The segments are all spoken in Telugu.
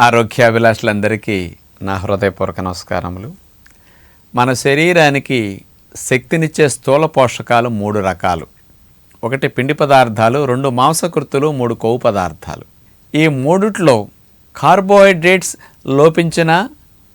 ఆరోగ్యాభిలాషులందరికీ నా హృదయపూర్వక నమస్కారములు. మన శరీరానికి శక్తినిచ్చే స్థూల పోషకాలు మూడు రకాలు. ఒకటి పిండి పదార్థాలు రెండు మాంసకృతులు మూడు కొవ్వు పదార్థాలు. ఈ మూడిట్లో కార్బోహైడ్రేట్స్ లోపించినా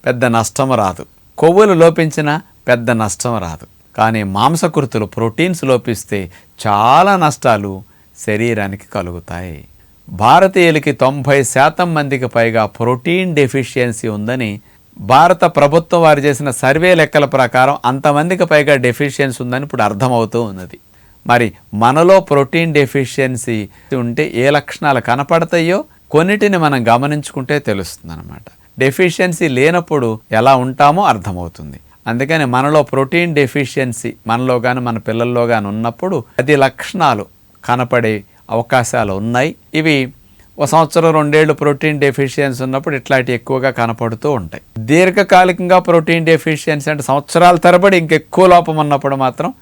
పెద్ద నష్టం రాదు. కొవ్వులు లోపించినా పెద్ద నష్టం రాదు. కానీ మాంసకృతులు ప్రోటీన్స్ లోపిస్తే చాలా నష్టాలు శరీరానికి కలుగుతాయి. భారతీయులకి తొంభై శాతం మందికి పైగా ప్రోటీన్ డెఫిషియన్సీ ఉందని భారత ప్రభుత్వం వారు చేసిన సర్వే లెక్కల ప్రకారం అంతమందికి పైగా డెఫిషియన్సీ ఉందని ఇప్పుడు అర్థమవుతూ ఉన్నది. మరి మనలో ప్రోటీన్ డెఫిషియన్సీ ఉంటే ఏ లక్షణాలు కనపడతాయో కొన్నిటిని మనం గమనించుకుంటే తెలుస్తుంది అనమాట డెఫిషియన్సీ లేనప్పుడు ఎలా ఉంటామో అర్థమవుతుంది. అందుకని మనలో ప్రోటీన్ డెఫిషియన్సీ మనలో కానీ మన పిల్లల్లో కానీ ఉన్నప్పుడు అది లక్షణాలు కనపడే అవకాశాలు ఉన్నాయి. ఇవి ఒక సంవత్సరం రెండేళ్ళు ప్రోటీన్ డెఫిషియన్సీ ఉన్నప్పుడు ఇట్లాంటివి ఎక్కువగా కనపడుతూ ఉంటాయి. దీర్ఘకాలికంగా ప్రోటీన్ డెఫిషియన్సీ అంటే సంవత్సరాల తరబడి ఇంకెక్కువ లోపం ఉన్నప్పుడు మాత్రం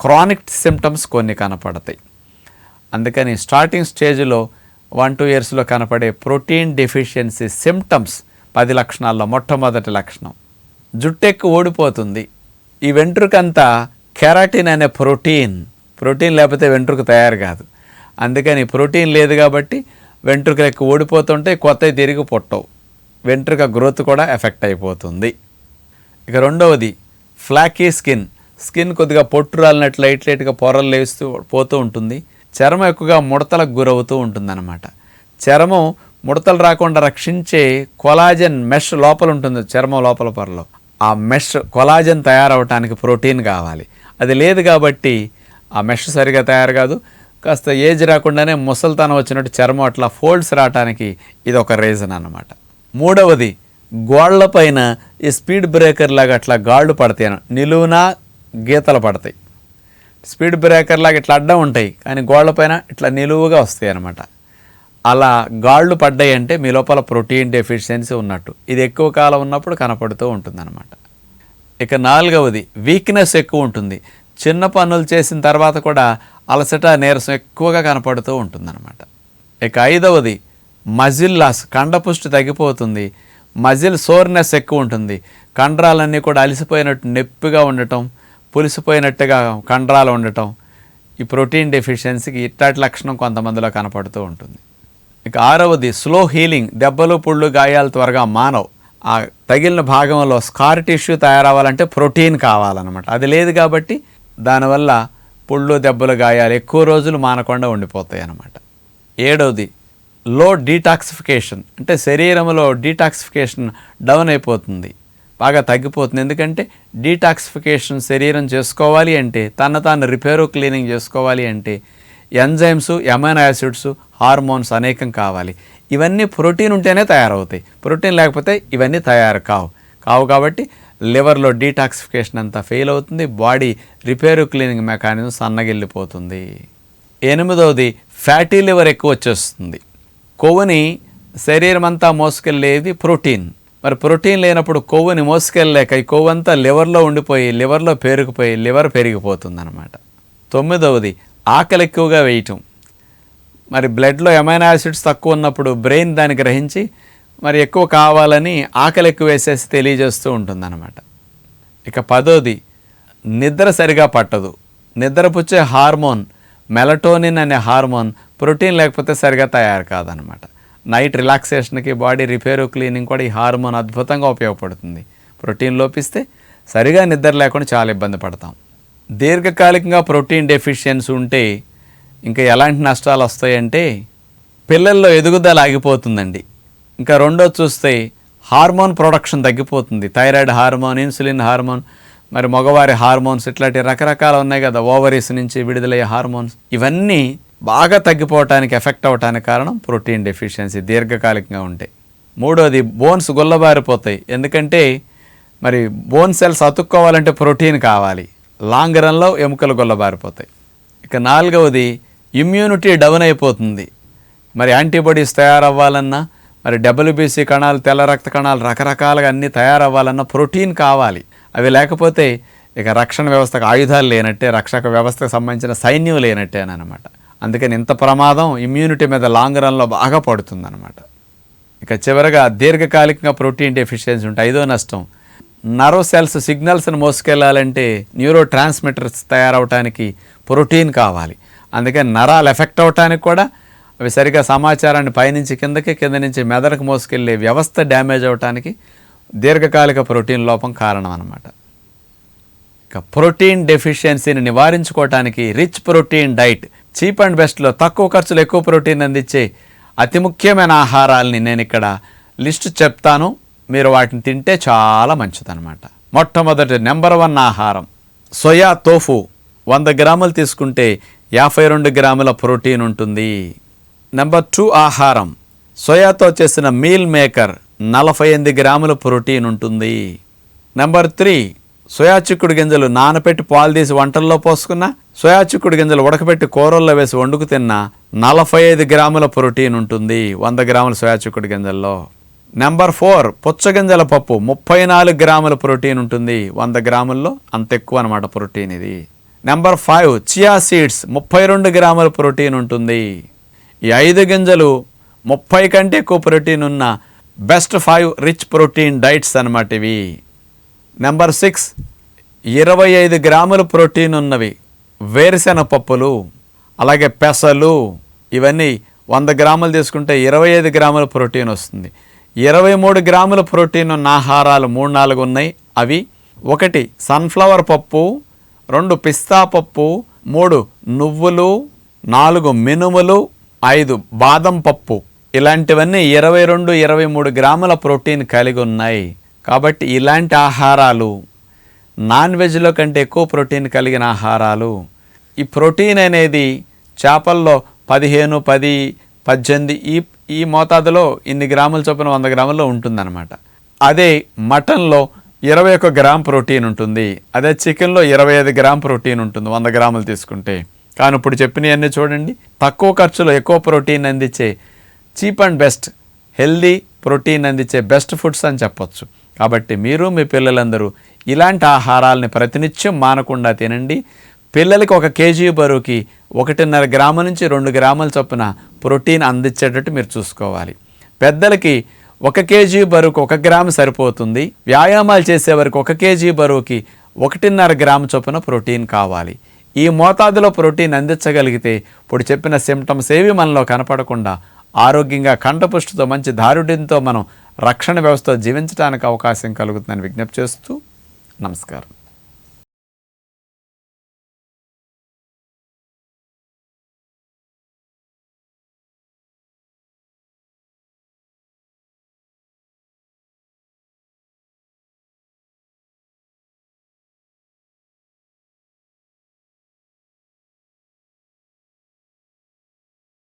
క్రానిక్ సిమ్టమ్స్ కొన్ని కనపడతాయి. అందుకని స్టార్టింగ్ స్టేజ్లో వన్ టూ ఇయర్స్లో కనపడే ప్రోటీన్ డెఫిషియన్సీ సిమ్టమ్స్ పది లక్షణాల్లో మొట్టమొదటి లక్షణం. జుట్టెక్కు ఓడిపోతుంది. ఈ వెంట్రుకంతా కెరాటిన్ అనే ప్రోటీన్ ప్రోటీన్ లేకపోతే వెంట్రుకు తయారు కాదు. అందుకని ప్రోటీన్ లేదు కాబట్టి వెంట్రుకలు ఎక్కువ ఓడిపోతుంటే కొత్తవి తిరిగి పుట్టవు. వెంట్రుక గ్రోత్ కూడా ఎఫెక్ట్ అయిపోతుంది. ఇక రెండవది ఫ్లాకీ స్కిన్. స్కిన్ కొద్దిగా పొట్టు రాలినట్లు లైట్ లైట్గా పొరలు లేస్తూ పోతూ ఉంటుంది. చర్మం ఎక్కువగా ముడతలకు గురవుతూ ఉంటుందన్నమాట. చర్మం ముడతలు రాకుండా రక్షించే కొలాజన్ మెష్ లోపల ఉంటుంది చర్మం లోపల పొరలో. ఆ మెష్ కొలాజన్ తయారవటానికి ప్రోటీన్ కావాలి. అది లేదు కాబట్టి ఆ మెష్ సరిగా తయారు కాదు. కాస్త ఏజ్ రాకుండానే ముసల్తనం వచ్చినట్టు చర్మం అట్లా ఫోల్డ్స్ రావడానికి ఇది ఒక రీజన్ అన్నమాట. మూడవది గోళ్ళపైన ఈ స్పీడ్ బ్రేకర్ లాగా అట్లా గాళ్ళు పడతాయి నిలువునా గీతలు పడతాయి. స్పీడ్ బ్రేకర్ లాగా ఇట్లా అడ్డం ఉంటాయి కానీ గోళ్ళపైన ఇట్లా నిలువుగా వస్తాయి అన్నమాట. అలా గాళ్ళు పడ్డాయి అంటే మీ లోపల ప్రోటీన్ డెఫిషియన్సీ ఉన్నట్టు. ఇది ఎక్కువ కాలం ఉన్నప్పుడు కనపడుతూ ఉంటుందన్నమాట. ఇక నాలుగవది వీక్నెస్ ఎక్కువ ఉంటుంది. చిన్న పనులు చేసిన తర్వాత కూడా అలసట నీరసం ఎక్కువగా కనపడుతూ ఉంటుందన్నమాట. ఇక ఐదవది మజిల్ లాస్ కండపుష్టి తగ్గిపోతుంది మజిల్ సోర్నెస్ ఎక్కువ ఉంటుంది కండరాలన్నీ కూడా అలసిపోయినట్టు నొప్పిగా ఉండటం పులిసిపోయినట్టుగా కండరాలు ఉండటం ఈ ప్రోటీన్ డెఫిషియన్సీకి ఇట్లాంటి లక్షణం కొంతమందిలో కనపడుతూ ఉంటుంది. ఇక ఆరవది స్లో హీలింగ్ దెబ్బలు పుళ్ళు గాయాలు త్వరగా మానవు. ఆ తగిలిన భాగంలో స్కార్ టిష్యూ తయారవ్వాలంటే ప్రోటీన్ కావాలన్నమాట. అది లేదు కాబట్టి దానివల్ల పుళ్ళు దెబ్బలు గాయాలు ఎక్కువ రోజులు మానకుండా ఉండిపోతాయి అన్నమాట. ఏడవది లో డీటాక్సిఫికేషన్. అంటే శరీరంలో డీటాక్సిఫికేషన్ డౌన్ అయిపోతుంది బాగా తగ్గిపోతుంది. ఎందుకంటే డీటాక్సిఫికేషన్ శరీరం చేసుకోవాలి అంటే తన తాను రిపేరు క్లీనింగ్ చేసుకోవాలి అంటే ఎంజైమ్స్ ఎమైన్ యాసిడ్స్ హార్మోన్స్ అనేకం కావాలి. ఇవన్నీ ప్రోటీన్ ఉంటేనే తయారవుతాయి. ప్రోటీన్ లేకపోతే ఇవన్నీ తయారు కావు. కావు కాబట్టి లివర్లో డీటాక్సిఫికేషన్ అంతా ఫెయిల్ అవుతుంది బాడీ రిపేరు క్లీనింగ్ మెకానిజం సన్నగిల్లిపోతుంది. ఎనిమిదవది ఫ్యాటీ లివర్ ఎక్కువ వచ్చేస్తుంది. కొవ్వుని శరీరం అంతా మోసుకెళ్ళేది ప్రోటీన్. మరి ప్రోటీన్ లేనప్పుడు కొవ్వుని మోసుకెళ్ళలేక ఈ కొవ్వు అంతా లివర్లో ఉండిపోయి లివర్లో పేరుకుపోయి లివర్ పెరిగిపోతుంది అనమాట తొమ్మిదవది ఆకలి ఎక్కువగా వేయటం. మరి బ్లడ్లో ఎమైనా యాసిడ్స్ తక్కువ ఉన్నప్పుడు బ్రెయిన్ దాన్ని గ్రహించి మరి ఎక్కువ కావాలని ఆకలి ఎక్కువ వేసేసి తెలియజేస్తూ ఉంటుందన్నమాట. ఇక పదోది నిద్ర సరిగా పట్టదు. నిద్రపుచ్చే హార్మోన్ మెలటోనిన్ అనే హార్మోన్ ప్రోటీన్ లేకపోతే సరిగా తయారు కాదనమాట నైట్ రిలాక్సేషన్కి బాడీ రిపేరు క్లీనింగ్ కూడా ఈ హార్మోన్ అద్భుతంగా ఉపయోగపడుతుంది. ప్రోటీన్ లోపిస్తే సరిగా నిద్ర లేకుండా చాలా ఇబ్బంది పడతాం. దీర్ఘకాలికంగా ప్రోటీన్ డెఫిషియన్సీ ఉంటే ఇంకా ఎలాంటి నష్టాలు వస్తాయంటే పిల్లల్లో ఎదుగుదల ఆగిపోతుందండి. ఇంకా రెండో చూస్తే హార్మోన్ ప్రొడక్షన్ తగ్గిపోతుంది. థైరాయిడ్ హార్మోన్ ఇన్సులిన్ హార్మోన్ మరి మగవారి హార్మోన్స్ ఇట్లాంటి రకరకాలు ఉన్నాయి కదా ఓవరీస్ నుంచి విడుదలయ్యే హార్మోన్స్. ఇవన్నీ బాగా తగ్గిపోవటానికి ఎఫెక్ట్ అవటానికి కారణం ప్రోటీన్ డెఫిషియన్సీ దీర్ఘకాలికంగా ఉంటాయి మూడోది బోన్స్ గుల్లబారిపోతాయి. ఎందుకంటే మరి బోన్ సెల్స్ అతుక్కోవాలంటే ప్రోటీన్ కావాలి. లాంగ్ రన్లో ఎముకలు గుల్లబారిపోతాయి. ఇక నాలుగవది ఇమ్యూనిటీ డౌన్ అయిపోతుంది. మరి యాంటీబాడీస్ తయారవ్వాలన్నా మరి డబ్ల్యూబీసీ కణాలు తెల్ల రక్త కణాలు రకరకాలుగా అన్నీ తయారవ్వాలన్నా ప్రోటీన్ కావాలి. అవి లేకపోతే ఇక రక్షణ వ్యవస్థకు ఆయుధాలు లేనట్టే రక్షక వ్యవస్థకు సంబంధించిన సైన్యం లేనట్టేనమాట అందుకని ఇంత ప్రమాదం ఇమ్యూనిటీ మీద లాంగ్ రన్లో బాగా పడుతుందన్నమాట. ఇక చివరగా దీర్ఘకాలికంగా ప్రోటీన్ డెఫిషియన్సీ ఉంటాయి ఐదో నష్టం. నర్వ్ సెల్స్ సిగ్నల్స్ని మోసుకెళ్ళాలంటే న్యూరో ట్రాన్స్మిటర్స్ తయారవటానికి ప్రోటీన్ కావాలి. అందుకని నరాలు ఎఫెక్ట్ అవటానికి కూడా అవి సరిగా సమాచారాన్ని పైనుంచి కిందకి కింద నుంచి మెదడుకు మోసుకెళ్ళే వ్యవస్థ డ్యామేజ్ అవటానికి దీర్ఘకాలిక ప్రోటీన్ లోపం కారణం అన్నమాట ఇక ప్రోటీన్ డెఫిషియన్సీని నివారించుకోవటానికి rich protein diet cheap and బెస్ట్లో తక్కువ ఖర్చులో ఎక్కువ ప్రోటీన్ అందించే అతి ముఖ్యమైన ఆహారాలని నేను ఇక్కడ లిస్టు చెప్తాను. మీరు వాటిని తింటే చాలా మంచిదన్నమాట. మొట్టమొదటి నెంబర్ వన్ ఆహారం సోయా తోఫు. వంద గ్రాములు తీసుకుంటే యాభై రెండు గ్రాముల ప్రోటీన్ ఉంటుంది. నెంబర్ టూ ఆహారం. సోయాతో చేసిన మీల్ మేకర్ నలభై ఎనిమిది గ్రాముల ప్రోటీన్ ఉంటుంది. నెంబర్ త్రీ సోయా చిక్కుడు గింజలు నానపెట్టి పాలు తీసి వంటల్లో పోసుకున్న సోయా చిక్కుడు గింజలు ఉడకబెట్టి కూరల్లో వేసి వండుకు తిన్న నలభై ఐదు గ్రాముల ప్రోటీన్ ఉంటుంది వంద గ్రాముల సోయా చిక్కుడు గింజల్లో. నెంబర్ ఫోర్ పుచ్చగింజల పప్పు ముప్పై నాలుగు గ్రాముల ప్రోటీన్ ఉంటుంది వంద గ్రాముల్లో అంత ఎక్కువ అనమాట ప్రోటీన్ ఇది. నెంబర్ ఫైవ్ చియా సీడ్స్ ముప్పై రెండు గ్రాముల ప్రోటీన్ ఉంటుంది. ఈ ఐదు గింజలు ముప్పై కంటే ఎక్కువ ప్రోటీన్ ఉన్న best five rich protein diets అన్నమాట ఇవి. నెంబర్ సిక్స్ ఇరవై ఐదు గ్రాముల ప్రోటీన్ ఉన్నవి వేరుశెన పప్పులు అలాగే పెసలు ఇవన్నీ వంద గ్రాములు తీసుకుంటే ఇరవై ఐదు గ్రాముల ప్రోటీన్ వస్తుంది. ఇరవై మూడు గ్రాముల ప్రోటీన్ ఉన్న ఆహారాలు మూడు నాలుగు ఉన్నాయి. అవి ఒకటి సన్ఫ్లవర్ పప్పు రెండు పిస్తా పప్పు మూడు నువ్వులు నాలుగు మినుములు ఐదు బాదం పప్పు. ఇలాంటివన్నీ ఇరవై రెండు ఇరవై మూడు గ్రాముల ప్రోటీన్ కలిగి ఉన్నాయి. కాబట్టి ఇలాంటి ఆహారాలు నాన్ వెజ్లో కంటే ఎక్కువ ప్రోటీన్ కలిగిన ఆహారాలు. ఈ ప్రోటీన్ అనేది చేపల్లో పదిహేను పది పద్దెనిమిది ఈ ఈ మోతాదులో ఇన్ని గ్రాముల చొప్పున వంద గ్రాముల్లో ఉంటుందన్నమాట. అదే మటన్లో ఇరవై ఒక గ్రామ్ ప్రోటీన్ ఉంటుంది. అదే చికెన్లో ఇరవై ఐదు గ్రామ్ ప్రోటీన్ ఉంటుంది వంద గ్రాములు తీసుకుంటే. కానీ ఇప్పుడు చెప్పినవన్నీ చూడండి. తక్కువ ఖర్చులో ఎక్కువ ప్రోటీన్ అందించే cheap and best healthy protein అందించే బెస్ట్ ఫుడ్స్ అని చెప్పొచ్చు. కాబట్టి మీరు మీ పిల్లలందరూ ఇలాంటి ఆహారాలని ప్రతినిత్యం మానకుండా తినండి. పిల్లలకి ఒక కేజీ బరువుకి ఒకటిన్నర గ్రాముల నుంచి రెండు గ్రాముల చొప్పున ప్రోటీన్ అందించేటట్టు మీరు చూసుకోవాలి. పెద్దలకి ఒక కేజీ బరువుకు ఒక గ్రాము సరిపోతుంది. వ్యాయామాలు చేసే వరకు ఒక కేజీ బరువుకి ఒకటిన్నర గ్రాము చొప్పున ప్రోటీన్ కావాలి. ఈ మోతాదులో ప్రోటీన్ అందించగలిగితే ఇప్పుడు చెప్పిన సిమ్టమ్స్ ఏవి మనలో కనపడకుండా ఆరోగ్యంగా కంఠపుష్టితో మంచి దారుడ్యంతో మనం రక్షణ వ్యవస్థ జీవించడానికి అవకాశం కలుగుతుందని విజ్ఞప్తి చేస్తూ నమస్కారం.